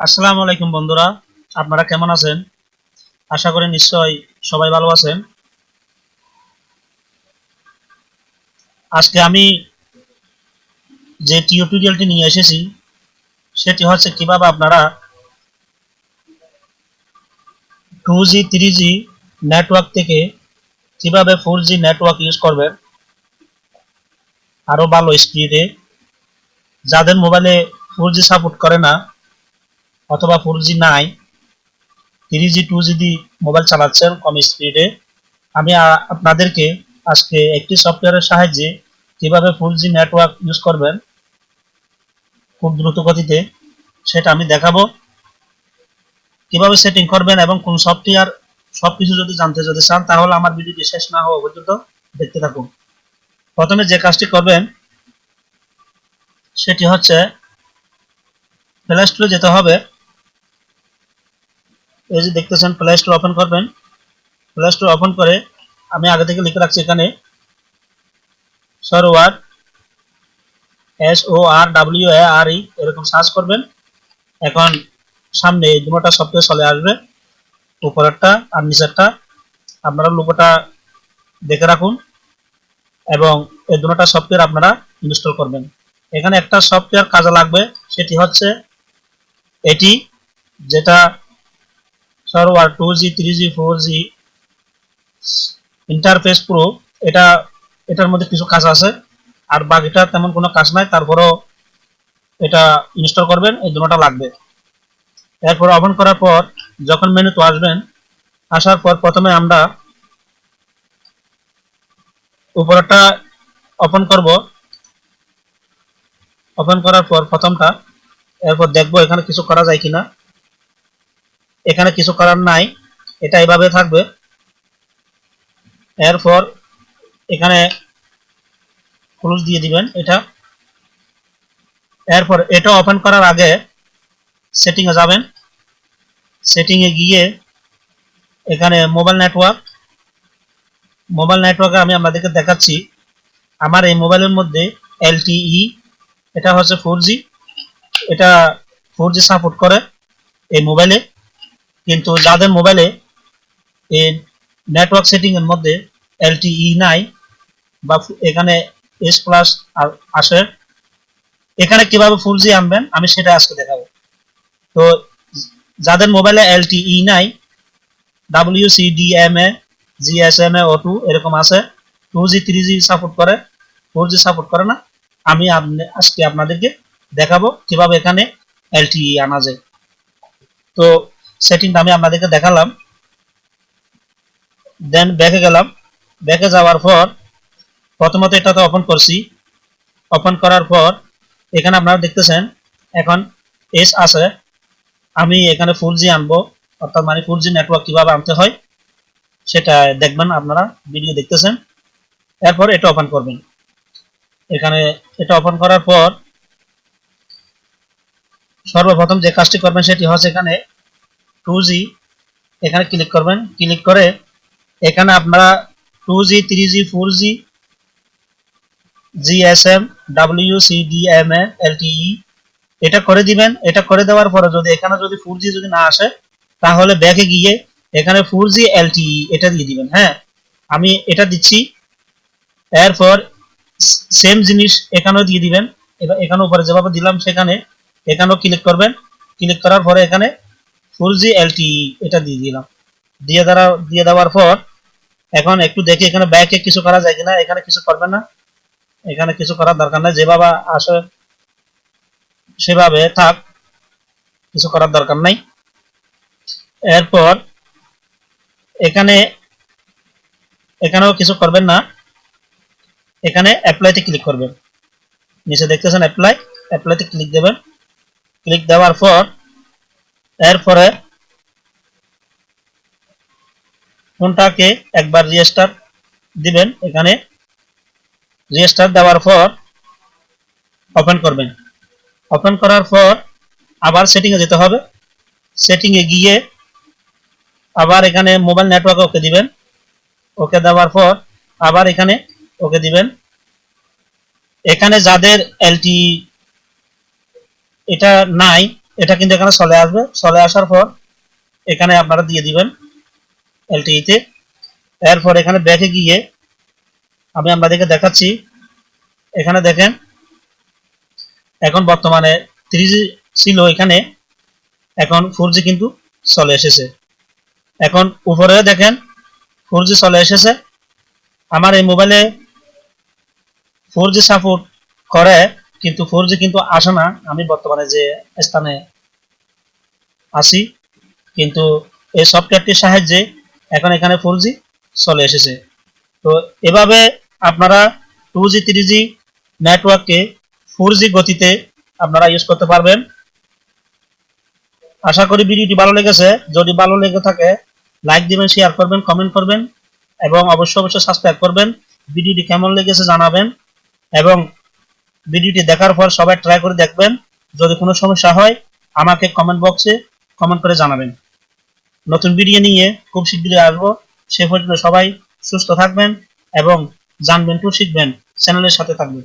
আসসালামু আলাইকুম বন্ধুরা, আপনারা কেমন আছেন? আশা করি নিশ্চয় সবাই ভালো আছেন। আজকে আমি যে টিউটোরিয়ালটি নিয়ে এসেছি, সেটি হচ্ছে কীভাবে আপনারা two G three G network থেকে কীভাবে ফোর জি নেটওয়ার্ক ইউজ করবেন আরও ভালো স্পিডে যাদের মোবাইলে ফোর জি সাপোর্ট করে না অথবা ফোর জি নাই থ্রি জি টু জি দিয়ে মোবাইল চালাচ্ছেন কম স্পিডে আমি আপনাদেরকে আজকে একটি সফটওয়্যারের সাহায্যে কীভাবে ফোর জি নেটওয়ার্ক ইউজ করবেন, খুব দ্রুত গতিতে সেটা আমি দেখাবো। কীভাবে সেটিং করবেন এবং কোন সফটওয়্যার সবকিছু যদি জানতে যদি চান, তাহলে আমার ভিডিওটি শেষ না হওয়া পর্যন্ত দেখতে থাকুন। প্রথমে যে কাজটি করবেন, সেটি হচ্ছে প্লে স্টোরে যেতে হবে। এই যে দেখতেছেন প্লে স্টোর ওপেন করবেন। প্লে স্টোর ওপেন করে আমি আগে থেকে লিখে রাখছি এখানে Sarwar S O R W A R E এরকম সার্চ করবেন। এখন সামনে এই দুটোটা সফটওয়্যার চলে আসবে, উপরেরটা আর নিচেরটা। আপনারা লোগোটা দেখে রাখুন এবং এই দুটোটা সফটওয়্যার আপনারা ইনস্টল করবেন। এখানে একটা সফটওয়্যার কাজে লাগবে, সেটি হচ্ছে এটি, যেটা server two G, three G, four G interface pro এটা, এটার মধ্যে কিছু কাজ আছে। আর বাকিটা তেমন কোনো কাজ নাই, তারপরেও এটা ইনস্টল করবেন, এই দুটোটা লাগবে। এরপর ওপেন করার পর যখন মেনুতে আসবেন, আসার পর প্রথমে আমরা উপরেরটা ওপেন করব। ওপেন করার পর প্রথমটা, এরপর দেখব এখানে কিছু করা যায় কিনা। এখানে কিছু করার নাই। এটা এভাবে থাকবে। এরপর এখানে ক্লোজ দিয়ে দিবেন এটা। এরপর এটা ওপেন করার আগে সেটিং এ যাবেন। সেটিং এ গিয়ে এখানে মোবাইল নেটওয়ার্ক। মোবাইল নেটওয়ার্কে আমি আপনাদেরকে দেখাচ্ছি, আমার এই মোবাইলের মধ্যে এলটিই, এটা হচ্ছে ফোর এটা ফোর সাপোর্ট করে এই মোবাইলে। কিন্তু যাদের মোবাইলে এই নেটওয়ার্ক সেটিং এর মধ্যে এলটিই নাই বা এখানে এস প্লাস আসে, এখানে কীভাবে ফুল জি আনবেন আমি সেটা আজকে দেখাবো। তো যাদের মোবাইলে এলটিই নাই W C D M A G S M A O two এরকম আছে two G three G support করে ফোর জি সাপোর্ট করে না, আমি আজকে আপনাদেরকে দেখাবো কীভাবে এখানে এলটিই আনা যায়। তো সেটিংটা আমি আপনাদেরকে দেখালাম। দেন ব্যাকে গেলাম। ব্যাকে যাওয়ার পর প্রথমত এটাতে ওপেন করছি। ওপেন করার পর এখানে আপনারা দেখতেছেন, এখন এস আছে। আমি এখানে ফুল জি আনব, অর্থাৎ মানে ফুল জি নেটওয়ার্ক কীভাবে আনতে হয় সেটা দেখবেন আপনারা ভিডিও দেখতেছেন। এরপর এটা ওপেন করবেন। এখানে এটা ওপেন করার পর সর্বপ্রথম যে কাজটি করবেন সেটি হচ্ছে এখানে টু জি এখানে ক্লিক করবেন। ক্লিক করে এখানে আপনারা two G three G four G GSM W C D M A LTE এটা করে দিবেন। এটা করে দেওয়ার পরে যদি এখানে যদি ফোর জি যদি না আসে, তাহলে ব্যাকে গিয়ে এখানে ফোর জি এলটিই এটা দিয়ে দিবেন হ্যাঁ? আমি এটা দিচ্ছি। এরপর সেম জিনিস এখানেও দিয়ে দিবেন। এবার এখানে উপরে যেভাবে দিলাম সেখানে এখানেও ক্লিক করবেন। ক্লিক করার পরে এখানে ফুল জি এলটিই এটা দিয়ে দিলাম। দিয়ে দেওয়া দিয়ে দেওয়ার পর, এখন একটু দেখি এখানে ব্যাকে কিছু করা যায় কিনা, এখানে কিছু করবেন না। এখানে কিছু করার দরকার নাই, যেভাবে আসে সেভাবে থাক, কিছু করার দরকার নাই। এরপর এখানে, এখানেও কিছু করবেন না। এখানে অ্যাপ্লাইতে ক্লিক করবেন। নিচে দেখতেছেন অ্যাপ্লাই অ্যাপ্লাইতে ক্লিক দেবেন। ক্লিক দেওয়ার পর এরপরে ফোনটাকে একবার রেজিস্টার দিবেন এখানে। রেজিস্টার দেওয়ার পর ওপেন করবেন। ওপেন করার পর আবার সেটিংয়ে যেতে হবে। সেটিংয়ে গিয়ে আবার এখানে মোবাইল নেটওয়ার্ক ওকে দিবেন। ওকে দেওয়ার পর আবার এখানে ওকে দিবেন। এখানে যাদের এলটি এটা নাই এটা কিন্তু এখানে চলে আসবে। চলে আসার পর এখানে আপনারা দিয়ে দিবেন এলটিইতে এরপর এখানে ব্যাকে গিয়ে আমি আপনাদেরকে দেখাচ্ছি। এখানে দেখেন, এখন বর্তমানে থ্রি ছিল এখানে, এখন ফোর কিন্তু চলে এসেছে। এখন উপরে দেখেন ফোর চলে এসেছে। আমার এই মোবাইলে ফোর সাপোর্ট করে, কিন্তু ফোর কিন্তু আসে না। আমি বর্তমানে যে স্থানে আছি কিন্তু এই সফটওয়্যারটির সাহায্যে এখন এখানে ফোর জি চলে এসেছে। তো এভাবে আপনারা টু জি থ্রি জি নেটওয়ার্ককে ফোর জি গতিতে আপনারা ইউজ করতে পারবেন। আশা করি ভিডিওটি ভালো লেগেছে। যদি ভালো লেগে থাকে লাইক দিবেন শেয়ার করবেন কমেন্ট করবেন, এবং অবশ্যই অবশ্যই সাবস্ক্রাইব করবেন। ভিডিওটি কেমন লেগেছে জানাবেন, এবং ভিডিওটি দেখার পর সবাই ট্রাই করে দেখবেন। যদি কোনো সমস্যা হয়, আমাকে কমেন্ট বক্সে কমেন্ট করে জানাবেন। নতুন ভিডিও নিয়ে খুব শীঘ্রই আসব। সে পর্যন্ত সবাই সুস্থ থাকবেন এবং জানবেন, টু শিখবেন, চ্যানেলের সাথে থাকবেন।